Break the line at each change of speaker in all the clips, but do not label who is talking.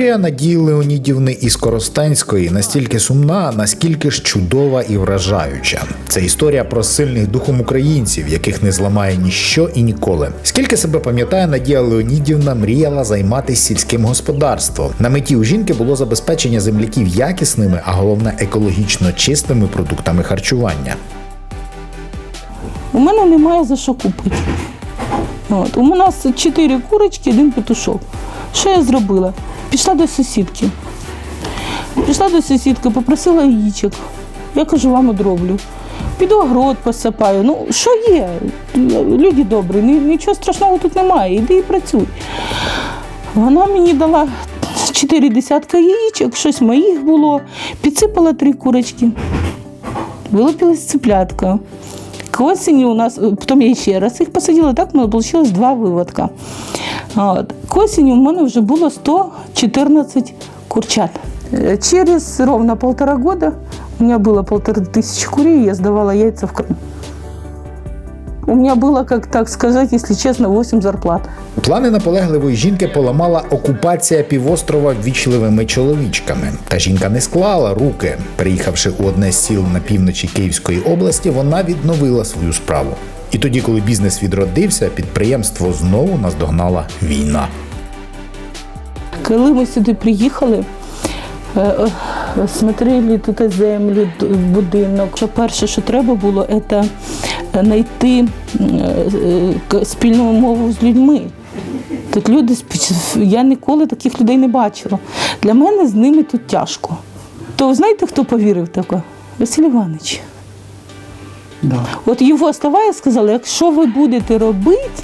Історія Надії Леонідівни із Коростенської настільки сумна, наскільки ж чудова і вражаюча. Це історія про сильних духом українців, яких не зламає ніщо і ніколи. Скільки себе пам'ятає, Надія Леонідівна мріяла займатися сільським господарством. На меті у жінки було забезпечення земляків якісними, а головне екологічно чистими продуктами харчування.
У мене немає за що купити. От. У нас чотири курочки, один петушок. Що я зробила? Пішла до сусідки. Пішла до сусідки, попросила яєчок. Я кажу, вам одроблю. Піду огород посипаю. Ну, що є? Люди добрі, нічого страшного тут немає. Іди і працюй. Вона мені дала чотири десятка яєчок, щось моїх було, підсипала три курочки. Вилупилась цыплятка К осени у нас, э, потом я ще раз їх посадила, так у мене вийшло два виводка. От. К осені у мене вже було 114 курчат. Э, Через ровно полтора года у меня было полторы тысячи курей, и я сдавала яйца в Крым. у меня было, как так сказать, если честно, 8 зарплат.
Плани наполегливої жінки поламала окупація півострова ввічливими чоловічками. Та жінка не склала руки. Приїхавши у одне з сіл на півночі Київської області, вона відновила свою справу. І тоді, коли бізнес відродився, підприємство знову наздогнала війна.
Коли ми сюди приїхали, е, е, смотрели тут землю, будинок. Що перше, що треба було, це знайти е, е, спільну мову з людьми. Тут люди, я ніколи таких людей не бачила. Для мене з ними тут тяжко. То знаєте, хто повірив таке? Василь Іванович.
Да.
От його слова я сказала, якщо ви будете робити,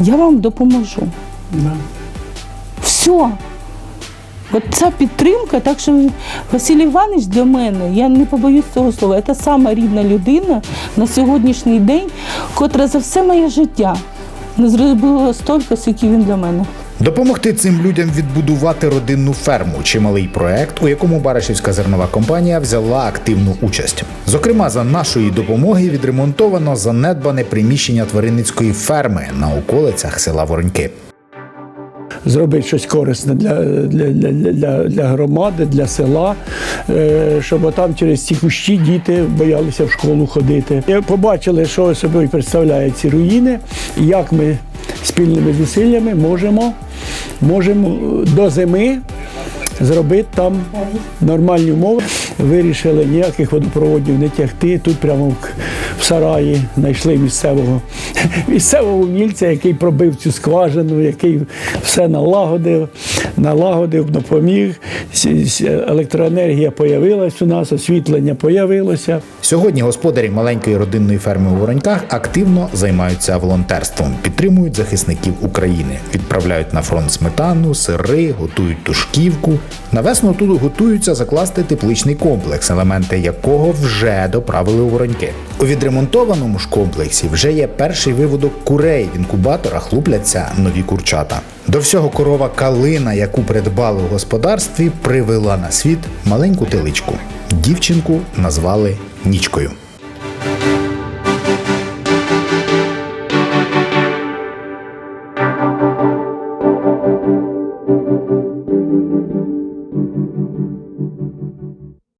я вам допоможу.
Да.
Все. От ця підтримка, так що Василь Іванович для мене, я не побоюсь цього слова, це сама рідна людина на сьогоднішній день, котра за все моє життя не зробила стільки, скільки він для мене.
Допомогти цим людям відбудувати родинну ферму чималий проект, у якому Баришівська зернова компанія взяла активну участь. Зокрема, за нашої допомоги відремонтовано занедбане приміщення тваринницької ферми на околицях села Вороньки.
Зробити щось корисне для, для, для, для, для громади, для села, е, щоб там через ці кущі діти боялися в школу ходити. І Побачили, що собою представляють ці руїни, і як ми спільними зусиллями можемо, можемо до зими зробити там нормальні умови. Вирішили ніяких водопроводів не тягти. Тут прямо в, сараї знайшли місцевого місцевого умільця, який пробив цю скважину, який все налагодив, налагодив, допоміг. Електроенергія появилась у нас, освітлення появилося.
Сьогодні господарі маленької родинної ферми у Вороньках активно займаються волонтерством, підтримують захисників України, відправляють на фронт сметану, сири, готують тушківку. На весну тут готуються закласти тепличний комплекс, елементи якого вже доправили у Вороньки. У відремонтованому ж комплексі вже є перший виводок курей. В інкубаторах лупляться нові курчата. До всього корова калина, яку придбали у господарстві, привела на світ маленьку теличку. Дівчинку назвали Нічкою.